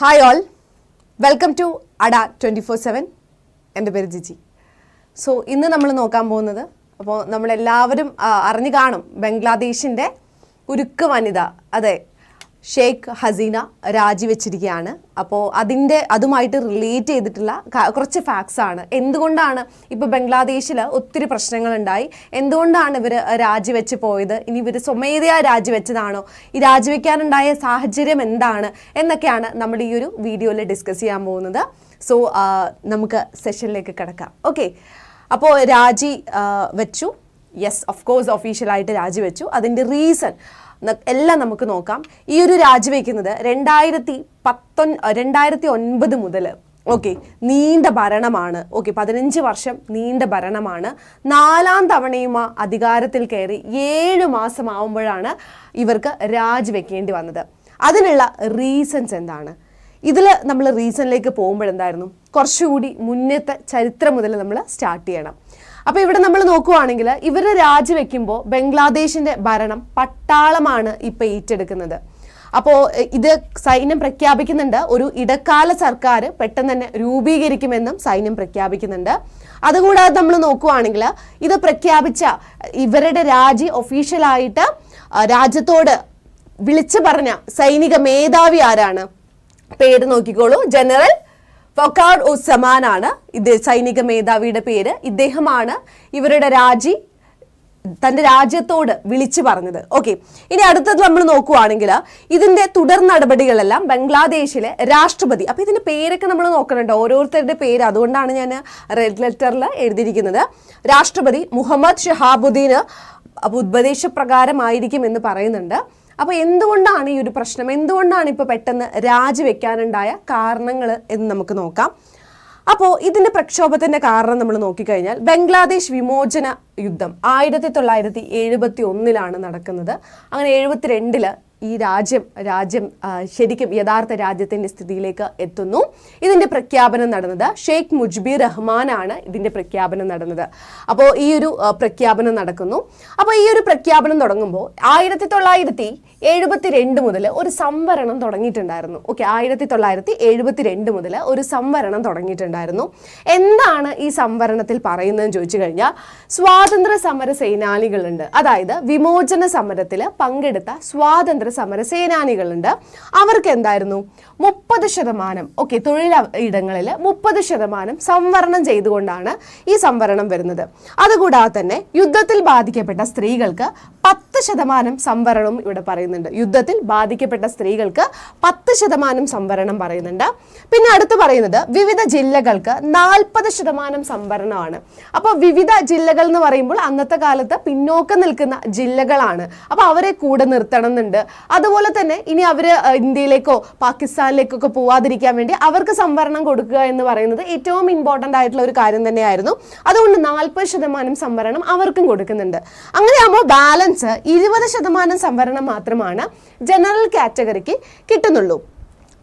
Hi all welcome to അഡ twenty four seven എന്റെ പേര് ജിജി. സോ ഇന്ന് നമ്മൾ നോക്കാൻ പോകുന്നത് അപ്പോൾ നമ്മളെല്ലാവരും അറിഞ്ഞു കാണും ബംഗ്ലാദേശിന്റെ ഉരുക്ക് വനിത. അതെ ഷെയ്ഖ് ഹസീന രാജിവെച്ചിരിക്കുകയാണ്. അപ്പോൾ അതിന്റെ അതുമായിട്ട് റിലേറ്റ് ചെയ്തിട്ടുള്ള കുറച്ച് ഫാക്ട്സ് ആണ്. എന്തുകൊണ്ടാണ് ഇപ്പോൾ ബംഗ്ലാദേശിൽ ഒത്തിരി പ്രശ്നങ്ങളുണ്ടായി? എന്തുകൊണ്ടാണ് ഇവർ രാജിവെച്ച് പോയത്? ഇനി ഇവർ സ്വമേധയാ രാജിവെച്ചതാണോ? ഈ രാജിവെക്കാനുണ്ടായ സാഹചര്യം എന്താണ്? എന്നൊക്കെയാണ് നമ്മൾ ഈ ഒരു വീഡിയോയിൽ ഡിസ്കസ് ചെയ്യാൻ പോകുന്നത്. സോ നമുക്ക് സെഷനിലേക്ക് കിടക്കാം. ഓക്കെ അപ്പോൾ രാജി വെച്ചു. യെസ് ഓഫ് കോഴ്സ് ഒഫീഷ്യലായിട്ട് രാജിവെച്ചു. അതിന്റെ റീസൺ എല്ലാം നമുക്ക് നോക്കാം. ഈ ഒരു രാജിവെക്കുന്നത് രണ്ടായിരത്തി പത്തൊൻ രണ്ടായിരത്തി ഒൻപത് മുതൽ ഓക്കെ നീണ്ട ഭരണമാണ്. ഓക്കെ പതിനഞ്ച് വർഷം നീണ്ട ഭരണമാണ്. നാലാം തവണയും അധികാരത്തിൽ കയറി ഏഴ് മാസമാവുമ്പോഴാണ് ഇവർക്ക് രാജിവെക്കേണ്ടി വന്നത്. അതിനുള്ള റീസൺസ് എന്താണ്? ഇതിൽ നമ്മൾ റീസണിലേക്ക് പോകുമ്പോഴെന്തായിരുന്നു? കുറച്ചുകൂടി മുന്നത്തെ ചരിത്രം മുതൽ നമ്മൾ സ്റ്റാർട്ട് ചെയ്യണം. അപ്പോൾ ഇവിടെ നമ്മൾ നോക്കുവാണെങ്കിൽ ഇവരെ രാജിവെക്കുമ്പോൾ ബംഗ്ലാദേശിന്റെ ഭരണം പട്ടാളമാണ് ഇപ്പോൾ ഏറ്റെടുക്കുന്നത്. അപ്പോൾ ഇത് സൈന്യം പ്രഖ്യാപിക്കുന്നുണ്ട്. ഒരു ഇടക്കാല സർക്കാർ പെട്ടെന്ന് തന്നെ രൂപീകരിക്കുമെന്നും സൈന്യം പ്രഖ്യാപിക്കുന്നുണ്ട്. അതുകൂടാതെ നമ്മൾ നോക്കുവാണെങ്കിൽ ഇത് പ്രഖ്യാപിച്ച ഇവരുടെ രാജി ഒഫീഷ്യലായിട്ട് രാജ്യത്തോട് വിളിച്ചു പറഞ്ഞ സൈനിക മേധാവി ആരാണ്? പേര് നോക്കിക്കോളൂ. ജനറൽ ഫൊക്കാഡ് ഉസമാനാണ് ഇത് സൈനിക മേധാവിയുടെ പേര്. ഇദ്ദേഹമാണ് ഇവരുടെ രാജി തന്റെ രാജ്യത്തോട് വിളിച്ചു പറഞ്ഞത്. ഓക്കെ ഇനി അടുത്തത് നമ്മൾ നോക്കുവാണെങ്കിൽ ഇതിന്റെ തുടർ നടപടികളെല്ലാം ബംഗ്ലാദേശിലെ രാഷ്ട്രപതി അപ്പൊ ഇതിന്റെ പേരൊക്കെ നമ്മൾ നോക്കണുണ്ട്. ഓരോരുത്തരുടെ പേര് അതുകൊണ്ടാണ് ഞാൻ റെഡ് ലെറ്ററിൽ എഴുതിയിരിക്കുന്നത്. രാഷ്ട്രപതി മുഹമ്മദ് ഷഹാബുദ്ദീന് ഉപദേശപ്രകാരമായിരിക്കും എന്ന് പറയുന്നുണ്ട്. അപ്പോൾ എന്തുകൊണ്ടാണ് ഈ ഒരു പ്രശ്നം? എന്തുകൊണ്ടാണ് ഇപ്പോൾ പെട്ടെന്ന് രാജിവെക്കാനുണ്ടായ കാരണങ്ങൾ എന്ന് നമുക്ക് നോക്കാം. അപ്പോൾ ഇതിന്റെ പ്രക്ഷോഭത്തിന്റെ കാരണം നമ്മൾ നോക്കിക്കഴിഞ്ഞാൽ ബംഗ്ലാദേശ് വിമോചന യുദ്ധം ആയിരത്തി തൊള്ളായിരത്തി എഴുപത്തി ഒന്നിലാണ് നടക്കുന്നത്. അങ്ങനെ എഴുപത്തിരണ്ടിൽ ഈ രാജ്യം രാജ്യം ശരിക്കും യഥാർത്ഥ രാജ്യത്തിന്റെ സ്ഥിതിയിലേക്ക് എത്തുന്നു. ഇതിന്റെ പ്രഖ്യാപനം നടന്നത് ഷെയ്ഖ് മുജ്ബീർ റഹ്മാനാണ് ഇതിന്റെ പ്രഖ്യാപനം നടന്നത്. അപ്പോൾ ഈ ഒരു പ്രഖ്യാപനം നടക്കുന്നു. അപ്പോൾ ഈ ഒരു പ്രഖ്യാപനം തുടങ്ങുമ്പോൾ ആയിരത്തി തൊള്ളായിരത്തി എഴുപത്തി രണ്ട് മുതൽ ഒരു സംവരണം തുടങ്ങിയിട്ടുണ്ടായിരുന്നു. ഓക്കെ ആയിരത്തി തൊള്ളായിരത്തി എഴുപത്തി രണ്ട് മുതൽ ഒരു സംവരണം തുടങ്ങിയിട്ടുണ്ടായിരുന്നു. എന്താണ് ഈ സംവരണത്തിൽ പറയുന്നതെന്ന് ചോദിച്ചു കഴിഞ്ഞാൽ സ്വാതന്ത്ര്യ സമര സേനാനികളുണ്ട്. അതായത് വിമോചന സമരത്തിൽ പങ്കെടുത്ത സ്വാതന്ത്ര്യ സമര സേനാനികളുണ്ട് അവർക്ക് എന്തായിരുന്നു മുപ്പത് ശതമാനം ഓക്കെ തൊഴിൽ ഇടങ്ങളിൽ മുപ്പത് ശതമാനം സംവരണം ചെയ്തുകൊണ്ടാണ് ഈ സംവരണം വരുന്നത്. അതുകൂടാതെ തന്നെ യുദ്ധത്തിൽ ബാധിക്കപ്പെട്ട സ്ത്രീകൾക്ക് പത്ത് ശതമാനം സംവരണം ഇവിടെ പറയുന്നുണ്ട്. യുദ്ധത്തിൽ ബാധിക്കപ്പെട്ട സ്ത്രീകൾക്ക് പത്ത് ശതമാനം സംവരണം പറയുന്നുണ്ട്. പിന്നെ അടുത്ത് പറയുന്നത് വിവിധ ജില്ലകൾക്ക് നാൽപ്പത് ശതമാനം സംവരണമാണ്. അപ്പോൾ വിവിധ ജില്ലകൾ എന്ന് പറയുമ്പോൾ അന്നത്തെ കാലത്ത് പിന്നോക്കം നിൽക്കുന്ന ജില്ലകളാണ്. അപ്പോൾ അവരെ കൂടെ നിർത്തണം എന്നുണ്ട്. അതുപോലെ തന്നെ ഇനി അവർ ഇന്ത്യയിലേക്കോ പാകിസ്ഥാനിലേക്കൊക്കെ പോവാതിരിക്കാൻ വേണ്ടി അവർക്ക് സംവരണം കൊടുക്കുക എന്ന് പറയുന്നത് ഏറ്റവും ഇമ്പോർട്ടന്റ് ആയിട്ടുള്ള ഒരു കാര്യം തന്നെയായിരുന്നു. അതുകൊണ്ട് നാൽപ്പത് ശതമാനം സംവരണം അവർക്കും കൊടുക്കുന്നുണ്ട്. അങ്ങനെയാകുമ്പോൾ ബാലൻസ് ഇരുപത് ശതമാനം സംവരണം മാത്രമാണ് ജനറൽ കാറ്റഗറിക്ക് കിട്ടുന്നുള്ളൂ.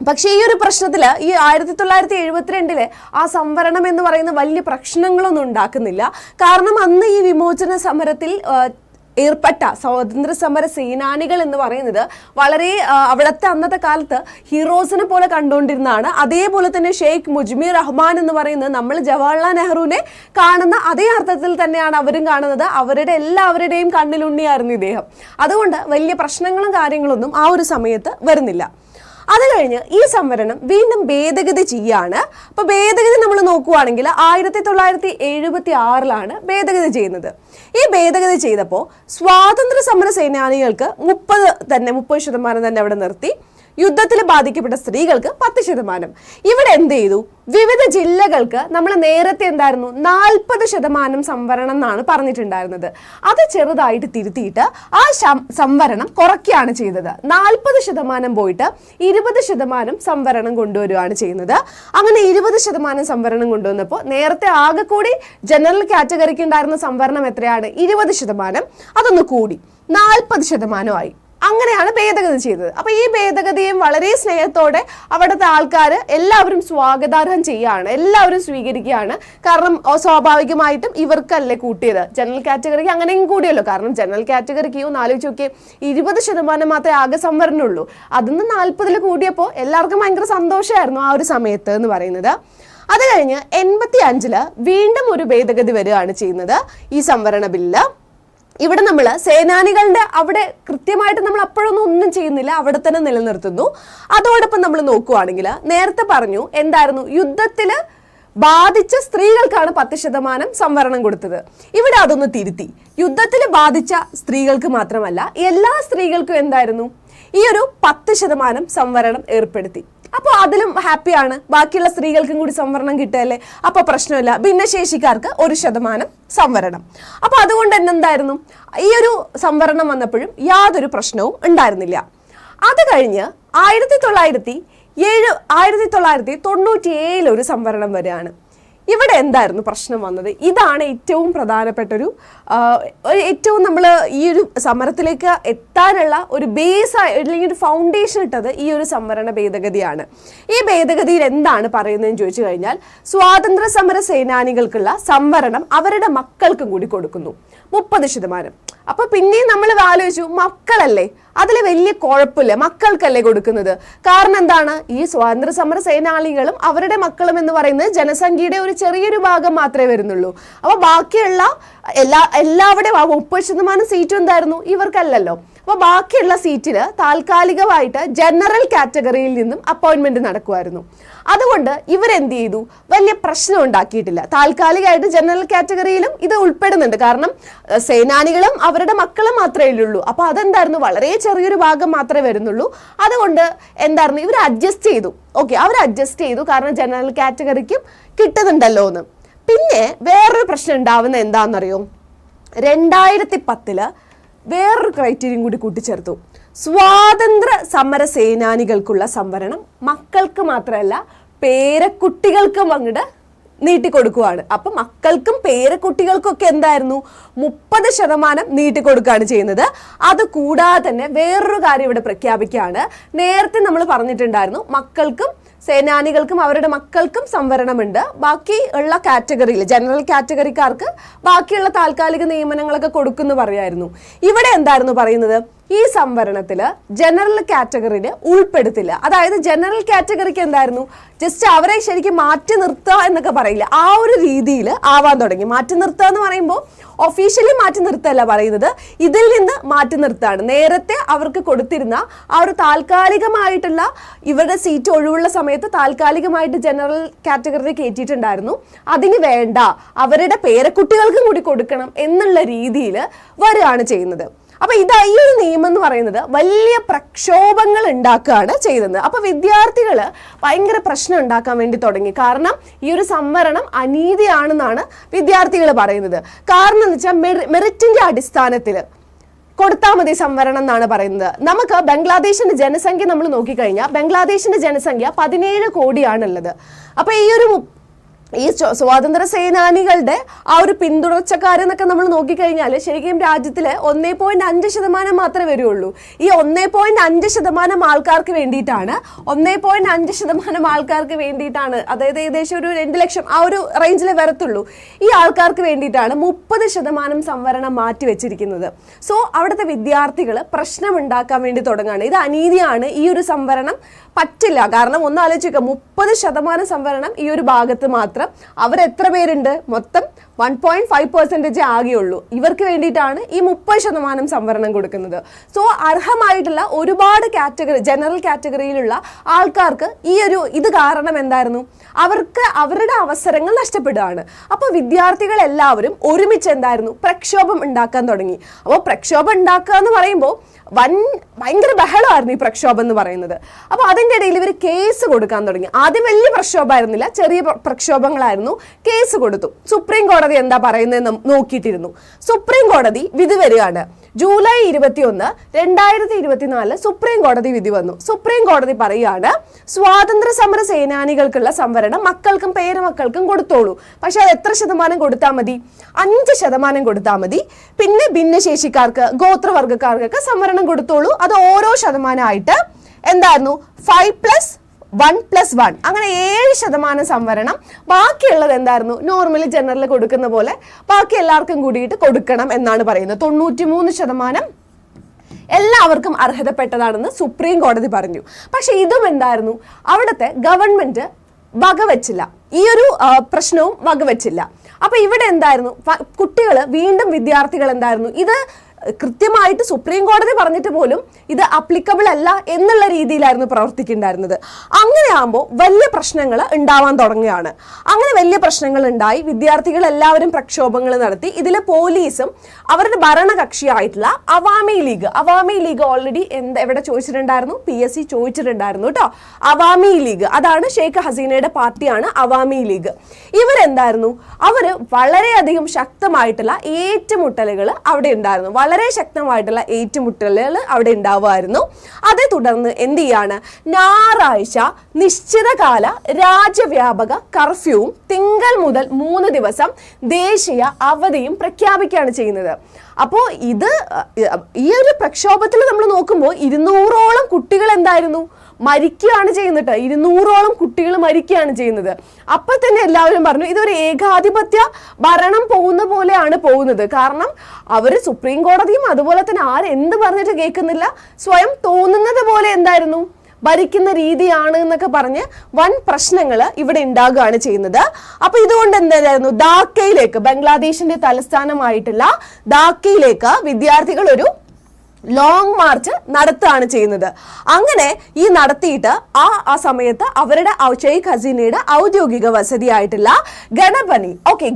പക്ഷേ ഈ ഒരു പ്രശ്നത്തിൽ ഈ ആയിരത്തി തൊള്ളായിരത്തി എഴുപത്തിരണ്ടിലെ ആ സംവരണം എന്ന് പറയുന്ന വലിയ പ്രശ്നങ്ങളൊന്നും ഉണ്ടാക്കുന്നില്ല. കാരണം അന്ന് ഈ വിമോചന സമരത്തിൽ ഏർപ്പെട്ട സ്വാതന്ത്ര്യ സമര സേനാനികൾ എന്ന് പറയുന്നത് വളരെ അവിടുത്തെ അന്നത്തെ കാലത്ത് ഹീറോസിനെ പോലെ കണ്ടുകൊണ്ടിരുന്നതാണ്. അതേപോലെ തന്നെ ഷെയ്ഖ് മുജ്മീർ റഹ്മാൻ എന്ന് പറയുന്നത് നമ്മൾ ജവഹർലാൽ നെഹ്റുവിനെ കാണുന്ന അതേ അർത്ഥത്തിൽ തന്നെയാണ് അവരും കാണുന്നത്. അവരുടെ എല്ലാവരുടെയും കണ്ണിലുണ്ണിയായിരുന്നു ഇദ്ദേഹം. അതുകൊണ്ട് വലിയ പ്രശ്നങ്ങളും കാര്യങ്ങളൊന്നും ആ ഒരു സമയത്ത് വരുന്നില്ല. അത് കഴിഞ്ഞ് ഈ സംവരണം വീണ്ടും ഭേദഗതി ചെയ്യാണ്. അപ്പോൾ ഭേദഗതി നമ്മൾ നോക്കുവാണെങ്കിൽ ആയിരത്തി തൊള്ളായിരത്തി എഴുപത്തി ആറിലാണ് ഭേദഗതി ചെയ്യുന്നത്. ഈ ഭേദഗതി ചെയ്തപ്പോൾ സ്വാതന്ത്ര്യ സമര സേനാനികൾക്ക് മുപ്പത് തന്നെ മുപ്പത് ശതമാനം തന്നെ അവിടെ നിർത്തി. യുദ്ധത്തിൽ ബാധിക്കപ്പെട്ട സ്ത്രീകൾക്ക് പത്ത് ശതമാനം. ഇവിടെ എന്ത് ചെയ്തു? വിവിധ ജില്ലകൾക്ക് നമ്മൾ നേരത്തെ എന്തായിരുന്നു? നാൽപ്പത് ശതമാനം സംവരണം എന്നാണ് പറഞ്ഞിട്ടുണ്ടായിരുന്നത്. അത് ചെറുതായിട്ട് തിരുത്തിയിട്ട് ആ സംവരണം കുറയ്ക്കുകയാണ് ചെയ്തത്. നാൽപ്പത് ശതമാനം പോയിട്ട് ഇരുപത് ശതമാനം സംവരണം കൊണ്ടുവരികയാണ് ചെയ്യുന്നത്. അങ്ങനെ ഇരുപത് ശതമാനം സംവരണം കൊണ്ടുവന്നപ്പോൾ നേരത്തെ ആകെ കൂടി ജനറൽ കാറ്റഗറിക്ക് ഉണ്ടായിരുന്ന സംവരണം എത്രയാണ്? ഇരുപത് ശതമാനം. അതൊന്ന് കൂടി. നാൽപ്പത് ശതമാനമായി. അങ്ങനെയാണ് ഭേദഗതി ചെയ്തത്. അപ്പൊ ഈ ഭേദഗതിയും വളരെ സ്നേഹത്തോടെ അവിടുത്തെ ആൾക്കാർ എല്ലാവരും സ്വാഗതാർഹം ചെയ്യാണ് എല്ലാവരും സ്വീകരിക്കുകയാണ്. കാരണം സ്വാഭാവികമായിട്ടും ഇവർക്കല്ലേ കൂട്ടിയത്. ജനറൽ കാറ്റഗറിക്ക് അങ്ങനെയും കൂടിയല്ലോ. കാരണം ജനറൽ കാറ്റഗറിക്ക് ഒന്ന് ആലോചിച്ച് നോക്കിയേ ഇരുപത് ശതമാനം മാത്രമേ ആകെ സംവരണമുള്ളൂ അതിന്ന് നാൽപ്പതിൽ കൂടിയപ്പോൾ എല്ലാവർക്കും ഭയങ്കര സന്തോഷമായിരുന്നു ആ ഒരു സമയത്ത് എന്ന് പറയുന്നത്. അത് കഴിഞ്ഞ് എൺപത്തി അഞ്ചിൽ വീണ്ടും ഒരു ഭേദഗതി വരികയാണ് ചെയ്യുന്നത് ഈ സംവരണ ബില്ല്. ഇവിടെ നമ്മൾ സേനാനികളുടെ അവിടെ കൃത്യമായിട്ട് നമ്മൾ അപ്പോഴൊന്നും ഒന്നും ചെയ്യുന്നില്ല അവിടെ തന്നെ നിലനിർത്തുന്നു. അതോടൊപ്പം നമ്മൾ നോക്കുവാണെങ്കിൽ നേരത്തെ പറഞ്ഞു എന്തായിരുന്നു യുദ്ധത്തിൽ ബാധിച്ച സ്ത്രീകൾക്കാണ് പത്ത് ശതമാനം സംവരണം കൊടുത്തത്. ഇവിടെ അതൊന്ന് തിരുത്തി. യുദ്ധത്തിൽ ബാധിച്ച സ്ത്രീകൾക്ക് മാത്രമല്ല എല്ലാ സ്ത്രീകൾക്കും എന്തായിരുന്നു ഈ ഒരു പത്ത് ശതമാനം സംവരണം ഏർപ്പെടുത്തി. അപ്പോൾ അതിലും ഹാപ്പിയാണ് ബാക്കിയുള്ള സ്ത്രീകൾക്കും കൂടി സംവരണം കിട്ടുകയല്ലേ? അപ്പോൾ പ്രശ്നമില്ല. ഭിന്നശേഷിക്കാർക്ക് ഒരു ശതമാനം സംവരണം. അപ്പോൾ അതുകൊണ്ട് തന്നെ എന്തായിരുന്നു ഈ ഒരു സംവരണം വന്നപ്പോഴും യാതൊരു പ്രശ്നവും ഉണ്ടായിരുന്നില്ല. അത് കഴിഞ്ഞ് ആയിരത്തി തൊള്ളായിരത്തി ഏഴ് ആയിരത്തി തൊള്ളായിരത്തി തൊണ്ണൂറ്റി ഏഴിൽ ഒരു സംവരണം വരികയാണ്. ഇവിടെ എന്തായിരുന്നു പ്രശ്നം വന്നത്? ഇതാണ് ഏറ്റവും പ്രധാനപ്പെട്ട ഒരു ഏറ്റവും നമ്മൾ ഈ ഒരു സമരത്തിലേക്ക് എത്താനുള്ള ഒരു ബേസ് അല്ലെങ്കിൽ ഒരു ഫൗണ്ടേഷൻ ഇട്ടത് ഈ ഒരു സംവരണ ഭേദഗതിയാണ്. ഈ ഭേദഗതിയിൽ എന്താണ് പറയുന്നതെന്ന് ചോദിച്ചു കഴിഞ്ഞാൽ സ്വാതന്ത്ര്യ സമര സേനാനികൾക്കുള്ള സംവരണം അവരുടെ മക്കൾക്കും കൂടി കൊടുക്കുന്നു. മുപ്പത് ശതമാനം. അപ്പൊ പിന്നെയും നമ്മൾ ആലോചിച്ചു മക്കളല്ലേ? അതിൽ വലിയ കുഴപ്പമില്ല. മക്കൾക്കല്ലേ കൊടുക്കുന്നത്? കാരണം എന്താണ്? ഈ സ്വാതന്ത്ര്യ സമര സേനാനികളും അവരുടെ മക്കളും എന്ന് പറയുന്നത് ജനസംഖ്യയുടെ ഒരു ചെറിയൊരു ഭാഗം മാത്രമേ വരുന്നുള്ളൂ. അപ്പൊ ബാക്കിയുള്ള എല്ലാ എല്ലാവരുടെയും ആ മുപ്പത് ശതമാനം സീറ്റും എന്തായിരുന്നു? ഇവർക്കല്ലല്ലോ. അപ്പൊ ബാക്കിയുള്ള സീറ്റിൽ താൽക്കാലികമായിട്ട് ജനറൽ കാറ്റഗറിയിൽ നിന്നും അപ്പോയിന്റ്മെന്റ് നടക്കുമായിരുന്നു. അതുകൊണ്ട് ഇവരെന്ത് ചെയ്തു? വലിയ പ്രശ്നം ഉണ്ടാക്കിയിട്ടില്ല. താൽക്കാലികമായിട്ട് ജനറൽ കാറ്റഗറിയിലും ഇത് ഉൾപ്പെടുന്നുണ്ട്. കാരണം സേനാനികളും അവരുടെ മക്കളും മാത്രമേ ഉള്ളൂ. അപ്പൊ അതെന്തായിരുന്നു? വളരെ ചെറിയൊരു ഭാഗം മാത്രമേ വരുന്നുള്ളൂ. അതുകൊണ്ട് എന്തായിരുന്നു? ഇവർ അഡ്ജസ്റ്റ് ചെയ്തു. ഓക്കെ അവർ അഡ്ജസ്റ്റ് ചെയ്തു. കാരണം ജനറൽ കാറ്റഗറിക്കും കിട്ടുന്നുണ്ടല്ലോ എന്ന്. പിന്നെ വേറൊരു പ്രശ്നം ഉണ്ടാവുന്ന എന്താണെന്നറിയോ രണ്ടായിരത്തി പത്തിൽ വേറൊരു ക്രൈറ്റീരിയം കൂടി കൂട്ടിച്ചേർത്തു. സ്വാതന്ത്ര്യ സമര സേനാനികൾക്കുള്ള സംവരണം മക്കൾക്ക് മാത്രമല്ല പേരക്കുട്ടികൾക്കും അങ്ങോട്ട് നീട്ടിക്കൊടുക്കുവാണ്. അപ്പൊ മക്കൾക്കും പേരക്കുട്ടികൾക്കൊക്കെ എന്തായിരുന്നു? മുപ്പത് ശതമാനം നീട്ടിക്കൊടുക്കുകയാണ് ചെയ്യുന്നത്. അത് കൂടാതെ തന്നെ വേറൊരു കാര്യം ഇവിടെ പ്രഖ്യാപിക്കുകയാണ്. നേരത്തെ നമ്മൾ പറഞ്ഞിട്ടുണ്ടായിരുന്നു മക്കൾക്കും സേനാനികൾക്കും അവരുടെ മക്കൾക്കും സംവരണമുണ്ട്. ബാക്കി ഉള്ള കാറ്റഗറിയിൽ ജനറൽ കാറ്റഗറിക്കാർക്ക് ബാക്കിയുള്ള താൽക്കാലിക നിയമനങ്ങളൊക്കെ കൊടുക്കുന്നു പറയായിരുന്നു ഇവിടെ എന്തായിരുന്നു പറയുന്നത്? ഈ സംവരണത്തിൽ ജനറൽ കാറ്റഗറിയിൽ ഉൾപ്പെടുത്തില്ല. അതായത് ജനറൽ കാറ്റഗറിക്ക് എന്തായിരുന്നു? ജസ്റ്റ് അവരെ ശരിക്കും മാറ്റി നിർത്തുക എന്നൊക്കെ പറയില്ല. ആ ഒരു രീതിയിൽ ആവാൻ തുടങ്ങി. മാറ്റി നിർത്തുക എന്ന് പറയുമ്പോൾ ഒഫീഷ്യലി മാറ്റി നിർത്തല്ല പറയുന്നത്. ഇതിൽ നിന്ന് മാറ്റി നിർത്താണ് നേരത്തെ അവർക്ക് കൊടുത്തിരുന്ന ആ ഒരു താൽക്കാലികമായിട്ടുള്ള ഇവരുടെ സീറ്റ് ഒഴിവുള്ള സമയത്ത് താൽക്കാലികമായിട്ട് ജനറൽ കാറ്റഗറി കയറ്റിയിട്ടുണ്ടായിരുന്നു. അതിന് വേണ്ട. അവരുടെ പേരക്കുട്ടികൾക്കും കൂടി കൊടുക്കണം എന്നുള്ള രീതിയിൽ വരികയാണ് ചെയ്യുന്നത്. അപ്പൊ ഇത് ഈ ഒരു നിയമം എന്ന് പറയുന്നത് വലിയ പ്രക്ഷോഭങ്ങൾ ഉണ്ടാക്കുകയാണ് ചെയ്തത്. അപ്പൊ വിദ്യാർത്ഥികൾ ഭയങ്കര പ്രശ്നം ഉണ്ടാക്കാൻ വേണ്ടി തുടങ്ങി. കാരണം ഈ ഒരു സംവരണം അനീതിയാണെന്നാണ് വിദ്യാർത്ഥികൾ പറയുന്നത്. കാരണം എന്ന് വെച്ചാൽ മെറിറ്റിന്റെ അടിസ്ഥാനത്തിൽ കൊടുത്താൽ മതി സംവരണം എന്നാണ് പറയുന്നത്. നമുക്ക് ബംഗ്ലാദേശിന്റെ ജനസംഖ്യ നമ്മൾ നോക്കിക്കഴിഞ്ഞാൽ ബംഗ്ലാദേശിന്റെ ജനസംഖ്യ പതിനേഴ് കോടിയാണുള്ളത്. അപ്പൊ ഈ ഒരു ഈ സ്വ- സ്വാതന്ത്ര്യ സേനാനികളുടെ ആ ഒരു പിന്തുടർച്ചക്കാരെന്നൊക്കെ നമ്മൾ നോക്കിക്കഴിഞ്ഞാൽ ശരിക്കും രാജ്യത്തിൽ ഒന്നേ പോയിന്റ് അഞ്ച് ശതമാനം മാത്രമേ വരുള്ളൂ. ഈ ഒന്നേ പോയിന്റ് അഞ്ച് ശതമാനം ആൾക്കാർക്ക് വേണ്ടിയിട്ടാണ് ഒന്നേ പോയിന്റ് അഞ്ച് ശതമാനം ആൾക്കാർക്ക് വേണ്ടിയിട്ടാണ് അതായത് ഏകദേശം ഒരു രണ്ട് ലക്ഷം ആ ഒരു റേഞ്ചിൽ വരത്തുള്ളൂ. ഈ ആൾക്കാർക്ക് വേണ്ടിയിട്ടാണ് മുപ്പത് ശതമാനം സംവരണം മാറ്റി വെച്ചിരിക്കുന്നത്. സോ അവിടുത്തെ വിദ്യാർത്ഥികൾ പ്രശ്നമുണ്ടാക്കാൻ വേണ്ടി തുടങ്ങുകയാണ് ഇത് അനീതിയാണ് ഈ ഒരു സംവരണം പറ്റില്ല. കാരണം ഒന്ന് ആലോചിക്കുക മുപ്പത് ശതമാനം സംവരണം ഈ ഒരു ഭാഗത്ത് മാത്രം അവർ എത്ര പേരുണ്ട്? മൊത്തം വൺ പോയിന്റ് ഫൈവ് പെർസെന്റേജ് ആകെയുള്ളൂ. ഇവർക്ക് വേണ്ടിയിട്ടാണ് ഈ മുപ്പത് ശതമാനം സംവരണം കൊടുക്കുന്നത്. സോ അർഹമായിട്ടുള്ള ഒരുപാട് കാറ്റഗറി ജനറൽ കാറ്റഗറിയിലുള്ള ആൾക്കാർക്ക് ഈ ഒരു ഇത് കാരണം എന്തായിരുന്നു? അവർക്ക് അവരുടെ അവസരങ്ങൾ നഷ്ടപ്പെടുകയാണ്. അപ്പോൾ വിദ്യാർത്ഥികളെല്ലാവരും ഒരുമിച്ച് എന്തായിരുന്നു? പ്രക്ഷോഭം ഉണ്ടാക്കാൻ തുടങ്ങി. അപ്പോൾ പ്രക്ഷോഭം ഉണ്ടാക്കുക എന്ന് പറയുമ്പോൾ വൻ ഭയങ്കര ബഹളമായിരുന്നു ഈ പ്രക്ഷോഭം എന്ന് പറയുന്നത്. അപ്പോൾ അതിന്റെ ഇടയിൽ ഇവർ കേസ് കൊടുക്കാൻ തുടങ്ങി. ആദ്യം വലിയ പ്രക്ഷോഭമായിരുന്നില്ല ചെറിയ പ്ര- പ്രക്ഷോഭങ്ങളായിരുന്നു. കേസ് കൊടുത്തു. സുപ്രീം കോടതി കോടതി എന്താ പറയുന്നത് നോക്കിയിട്ടിരുന്നു. സുപ്രീം കോടതി വിധി വരികയാണ്. ജൂലൈ ഇരുപത്തിയൊന്ന് രണ്ടായിരത്തി ഇരുപത്തിനാല് സുപ്രീം കോടതി വിധി വന്നു. സുപ്രീം കോടതി പറയുകയാണ് സ്വാതന്ത്ര്യ സമര സേനാനികൾക്കുള്ള സംവരണം മക്കൾക്കും പേരമക്കൾക്കും കൊടുത്തോളൂ. പക്ഷെ അത് എത്ര ശതമാനം കൊടുത്താൽ മതി? അഞ്ച് ശതമാനം കൊടുത്താൽ മതി. പിന്നെ ഭിന്നശേഷിക്കാർക്ക് ഗോത്രവർഗക്കാർക്കൊക്കെ സംവരണം കൊടുത്തോളൂ. അത് ഓരോ ശതമാനമായിട്ട് എന്തായിരുന്നു? Five plus one plus one. അങ്ങനെ ഏഴ് ശതമാനം സംവരണം. ബാക്കിയുള്ളത് എന്തായിരുന്നു? നോർമലി ജനറൽ കൊടുക്കുന്ന പോലെ ബാക്കി എല്ലാവർക്കും കൂടിയിട്ട് കൊടുക്കണം എന്നാണ് പറയുന്നത്. തൊണ്ണൂറ്റി മൂന്ന് ശതമാനം എല്ലാവർക്കും അർഹതപ്പെട്ടതാണെന്ന് സുപ്രീം കോടതി പറഞ്ഞു. പക്ഷെ ഇതും എന്തായിരുന്നു? അവിടുത്തെ ഗവൺമെന്റ് വകവച്ചില്ല. ഈ ഒരു പ്രശ്നവും വകവച്ചില്ല. അപ്പൊ ഇവിടെ എന്തായിരുന്നു? കുട്ടികൾ വീണ്ടും വിദ്യാർത്ഥികൾ എന്തായിരുന്നു ഇത് കൃത്യമായിട്ട് സുപ്രീം കോടതി പറഞ്ഞിട്ട് പോലും ഇത് അപ്ലിക്കബിൾ അല്ല എന്നുള്ള രീതിയിലായിരുന്നു പ്രവർത്തിക്കുന്നുണ്ടായിരുന്നത്. അങ്ങനെ ആകുമ്പോൾ വലിയ പ്രശ്നങ്ങൾ ഉണ്ടാവാൻ തുടങ്ങുകയാണ്. അങ്ങനെ വലിയ പ്രശ്നങ്ങൾ ഉണ്ടായി. വിദ്യാർത്ഥികൾ എല്ലാവരും പ്രക്ഷോഭങ്ങൾ നടത്തി. ഇതിൽ പോലീസും അവരുടെ ഭരണകക്ഷിയായിട്ടുള്ള Awami League Awami League already എന്താ എവിടെ ചോദിച്ചിട്ടുണ്ടായിരുന്നു? പി എസ് സി ചോദിച്ചിട്ടുണ്ടായിരുന്നു കേട്ടോ. അവാമി ലീഗ് അതാണ് ഷെയ്ഖ് ഹസീനയുടെ പാർട്ടിയാണ് അവാമി ലീഗ്. ഇവരെന്തായിരുന്നു? അവർ വളരെയധികം ശക്തമായിട്ടുള്ള ഏറ്റുമുട്ടലുകൾ അവിടെ ഉണ്ടായിരുന്നു. വളരെ ശക്തമായിട്ടുള്ള ഏറ്റുമുട്ടലുകൾ അവിടെ ഉണ്ടാവുമായിരുന്നു. അതേ തുടർന്ന് എന്ത് ചെയ്യാണ്? ഞായറാഴ്ച നിശ്ചിതകാല രാജ്യവ്യാപക കർഫ്യൂവും തിങ്കൾ മുതൽ മൂന്ന് ദിവസം ദേശീയ അവധിയും പ്രഖ്യാപിക്കുകയാണ് ചെയ്യുന്നത്. അപ്പോൾ ഇത് ഈ ഒരു പ്രക്ഷോഭത്തിൽ നമ്മൾ നോക്കുമ്പോൾ ഇരുന്നൂറോളം കുട്ടികൾ എന്തായിരുന്നു? മരിക്കുകയാണ് ചെയ്യുന്നത്. ഇരുന്നൂറോളം കുട്ടികൾ മരിക്കുകയാണ് ചെയ്യുന്നത്. അപ്പൊ തന്നെ എല്ലാവരും പറഞ്ഞു ഇതൊരു ഏകാധിപത്യ ഭരണം പോകുന്ന പോലെയാണ് പോകുന്നത്. കാരണം അവർ സുപ്രീം കോടതിയും അതുപോലെ തന്നെ ആരെന്ത് പറഞ്ഞിട്ട് കേൾക്കുന്നില്ല. സ്വയം തോന്നുന്നത് പോലെ എന്തായിരുന്നു? ഭരിക്കുന്ന രീതിയാണ് എന്നൊക്കെ പറഞ്ഞ് വൻ പ്രശ്നങ്ങൾ ഇവിടെ ഉണ്ടാകുകയാണ് ചെയ്യുന്നത്. അപ്പൊ ഇതുകൊണ്ട് എന്തായിരുന്നു? ധാക്കയിലേക്ക് ബംഗ്ലാദേശിന്റെ തലസ്ഥാനമായിട്ടുള്ള ധാക്കയിലേക്ക് വിദ്യാർത്ഥികൾ ഒരു ലോങ് മാർച്ച് നടത്തുകയാണ് ചെയ്യുന്നത്. അങ്ങനെ ഈ നടത്തിയിട്ട് ആ ആ സമയത്ത് അവരുടെ ഷെയ്ഖ് ഹസീനയുടെ ഔദ്യോഗിക വസതിയായിട്ടുള്ള ഗണപനി ഓക്കെ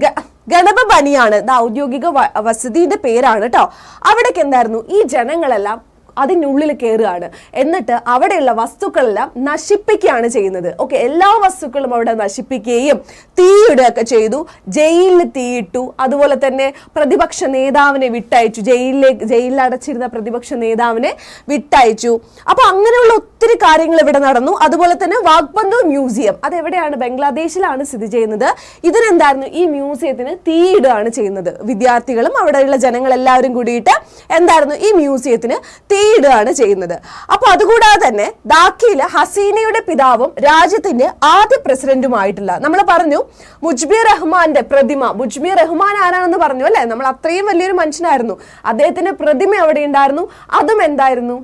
ഗണപനിയാണ് ഇത് ഔദ്യോഗിക വസതിയുടെ പേരാണ് കേട്ടോ അവിടേക്ക് എന്തായിരുന്നു ഈ ജനങ്ങളെല്ലാം അതിനുള്ളിൽ കയറുകയാണ് എന്നിട്ട് അവിടെയുള്ള വസ്തുക്കളെല്ലാം നശിപ്പിക്കുകയാണ് ചെയ്യുന്നത്. ഓക്കെ എല്ലാ വസ്തുക്കളും അവിടെ നശിപ്പിക്കുകയും തീയിടുകയൊക്കെ ചെയ്തു. ജയിലിൽ തീയിട്ടു. അതുപോലെ തന്നെ പ്രതിപക്ഷ നേതാവിനെ വിട്ടയച്ചു. ജയിലിലേക്ക് ജയിലിൽ അടച്ചിരുന്ന പ്രതിപക്ഷ നേതാവിനെ വിട്ടയച്ചു. അപ്പൊ അങ്ങനെയുള്ള ഒത്തിരി കാര്യങ്ങൾ ഇവിടെ നടന്നു. അതുപോലെ തന്നെ വാഗ്ബന്ധു മ്യൂസിയം. അത് എവിടെയാണ് ബംഗ്ലാദേശിലാണ് സ്ഥിതി ചെയ്യുന്നത്. ഇതിനെന്തായിരുന്നു? ഈ മ്യൂസിയത്തിന് തീയിടുകയാണ് ചെയ്യുന്നത്. വിദ്യാർത്ഥികളും അവിടെയുള്ള ജനങ്ങൾ എല്ലാവരും കൂടിയിട്ട് എന്തായിരുന്നു? ഈ മ്യൂസിയത്തിന് തീയിടുകയാണ് ചെയ്യുന്നത്. അപ്പോൾ അതുകൂടാതെ തന്നെ ധാക്കയിൽ ഹസീനയുടെ പിതാവും രാജ്യത്തിന്റെ ആദ്യ പ്രസിഡന്റുമായിട്ടുള്ള നമ്മൾ പറഞ്ഞു മുജ്ബീർ റഹ്മാന്റെ പ്രതിമ. മുജ്ബീർ റഹ്മാൻ ആരാണെന്ന് പറഞ്ഞു അല്ലേ? നമ്മൾ അത്രയും വലിയൊരു മനുഷ്യനായിരുന്നു. അദ്ദേഹത്തിന്റെ പ്രതിമ അവിടെ ഉണ്ടായിരുന്നു അതും എന്തായിരുന്നു?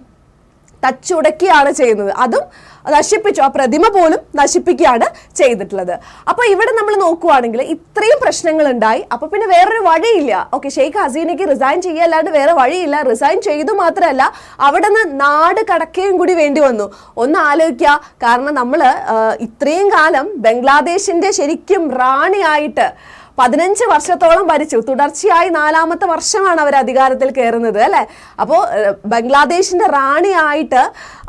തച്ചുടക്കുകയാണ് ചെയ്യുന്നത്. അതും നശിപ്പിച്ചു. ആ പ്രതിമ പോലും നശിപ്പിക്കുകയാണ് ചെയ്തിട്ടുള്ളത്. അപ്പോൾ ഇവിടെ നമ്മൾ നോക്കുവാണെങ്കിൽ ഇത്രയും പ്രശ്നങ്ങൾ ഉണ്ടായി അപ്പോൾ പിന്നെ വേറൊരു വഴിയില്ല. ഓക്കെ ഷെയ്ഖ് ഹസീനയ്ക്ക് റിസൈൻ ചെയ്യല്ലാണ്ട് വേറെ വഴിയില്ല. റിസൈൻ ചെയ്തു മാത്രമല്ല അവിടെ നിന്ന് നാട് കടക്കുകയും കൂടി വേണ്ടി വന്നു. ഒന്ന് ആലോചിക്കുക. കാരണം നമ്മൾ ഇത്രയും കാലം ബംഗ്ലാദേശിന്റെ ശരിക്കും റാണിയായിട്ട് പതിനഞ്ച് വർഷത്തോളം ഭരിച്ചു. തുടർച്ചയായി നാലാമത്തെ വർഷമാണ് അവർ അധികാരത്തിൽ കയറുന്നത് അല്ലെ? അപ്പോൾ ബംഗ്ലാദേശിന്റെ റാണിയായിട്ട്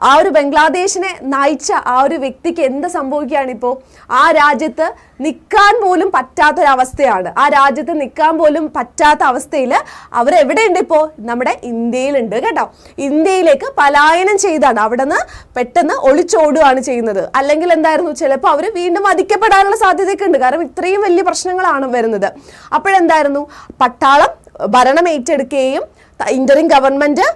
ആ ഒരു ബംഗ്ലാദേശിനെ നയിച്ച ആ ഒരു വ്യക്തിക്ക് എന്ത് സംഭവിക്കുകയാണ് ഇപ്പോൾ ആ രാജ്യത്ത് നിൽക്കാൻ പോലും പറ്റാത്തൊരവസ്ഥയാണ്. ആ രാജ്യത്ത് നിൽക്കാൻ പോലും പറ്റാത്ത അവസ്ഥയിൽ അവരെവിടെയുണ്ട് ഇപ്പോൾ നമ്മുടെ ഇന്ത്യയിലുണ്ട് കേട്ടോ. ഇന്ത്യയിലേക്ക് പലായനം ചെയ്താണ്. അവിടെ നിന്ന് പെട്ടെന്ന് ഒളിച്ചോടുകയാണ് ചെയ്യുന്നത്. അല്ലെങ്കിൽ എന്തായിരുന്നു? ചിലപ്പോൾ അവർ വീണ്ടും വധിക്കപ്പെടാനുള്ള സാധ്യതയൊക്കെ ഉണ്ട്. കാരണം ഇത്രയും വലിയ പ്രശ്നങ്ങളാണ് വരുന്നത്. അപ്പോഴെന്തായിരുന്നു? പട്ടാളം ഭരണം ഏറ്റെടുക്കുകയും ഇന്ററിം ഗവൺമെന്റ്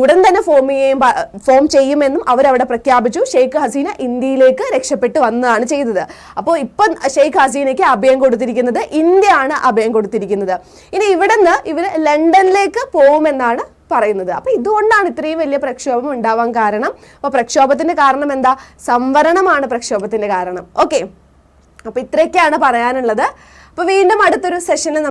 ഉടൻ തന്നെ ഫോം ചെയ്യും ഫോം ചെയ്യുമെന്നും അവരവിടെ പ്രഖ്യാപിച്ചു. ഷെയ്ഖ് ഹസീന ഇന്ത്യയിലേക്ക് രക്ഷപ്പെട്ട് വന്നതാണ് ചെയ്തത്. അപ്പോൾ ഇപ്പം ഷെയ്ഖ് ഹസീനയ്ക്ക് അഭയം കൊടുത്തിരിക്കുന്നത് ഇന്ത്യയാണ് അഭയം കൊടുത്തിരിക്കുന്നത്. ഇനി ഇവിടെ നിന്ന് ഇവർ ലണ്ടനിലേക്ക് പോകുമെന്നാണ് പറയുന്നത്. അപ്പോൾ ഇതുകൊണ്ടാണ് ഇത്രയും വലിയ പ്രക്ഷോഭം ഉണ്ടാവാൻ കാരണം. അപ്പോൾ പ്രക്ഷോഭത്തിന്റെ കാരണം എന്താ? സംവരണമാണ് പ്രക്ഷോഭത്തിന്റെ കാരണം. ഓക്കെ. അപ്പോൾ ഇത്രയൊക്കെയാണ് പറയാനുള്ളത്. അപ്പോൾ വീണ്ടും അടുത്തൊരു സെഷനിൽ